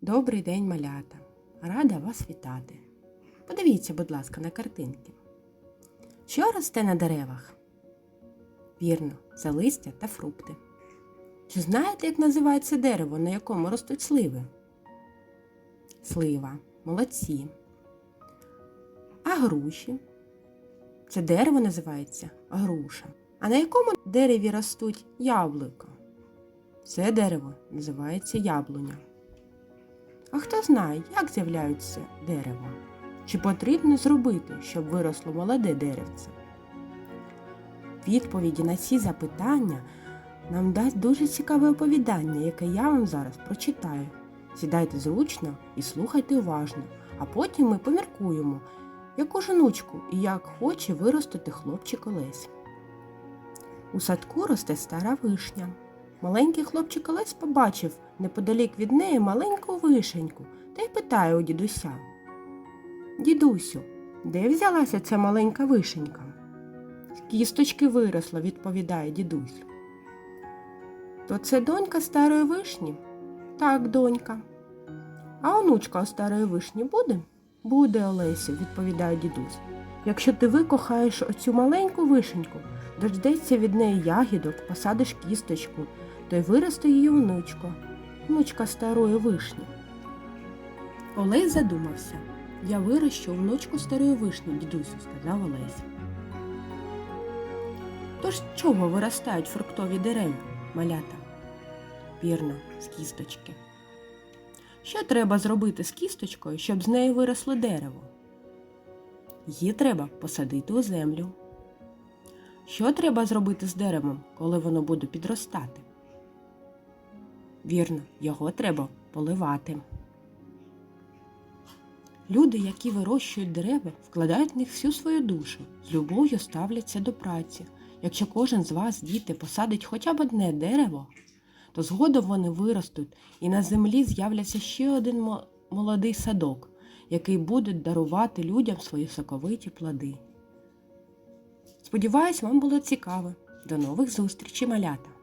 Добрий день, малята! Рада вас вітати. Подивіться, будь ласка, на картинки. Що росте на деревах? Вірно, це листя та фрукти. Чи знаєте, як називається дерево, на якому ростуть сливи? Слива, молодці. А груші? Це дерево називається груша. А на якому дереві ростуть яблука? Це дерево називається яблуня. А хто знає, як з'являються дерева? Чи потрібно зробити, щоб виросло молоде деревце? Відповіді на ці запитання нам дасть дуже цікаве оповідання, яке я вам зараз прочитаю. Сідайте зручно і слухайте уважно, а потім ми поміркуємо, яку жіночку і як хоче виростити хлопчик Олесь. У садку росте стара вишня. Маленький хлопчик Олесь побачив неподалік від неї маленьку вишеньку та й питає у дідуся. Дідусю, де взялася ця маленька вишенька? З кісточки виросла, відповідає дідусь. То це донька старої вишні? Так, донька. А онучка у старої вишні буде? Буде, Олесю, відповідає дідусь. Якщо ти викохаєш оцю маленьку вишеньку, дождеться від неї ягідок, посадиш кісточку, то й виросте її онучка, внучка старої вишні. Олесь задумався. Я вирощу внучку старої вишні, дідусю, сказав Олесь. Тож чого виростають фруктові дерева, малята? Вірно, з кісточки. Що треба зробити з кісточкою, щоб з неї виросло дерево? Її треба посадити у землю. Що треба зробити з деревом, коли воно буде підростати? Вірно, його треба поливати. Люди, які вирощують дерева, вкладають в них всю свою душу, з любов'ю ставляться до праці. Якщо кожен з вас, діти, посадить хоча б одне дерево, то згодом вони виростуть і на землі з'являться ще один молодий садок, який буде дарувати людям свої соковиті плоди. Сподіваюсь, вам було цікаво. До нових зустрічей, малята!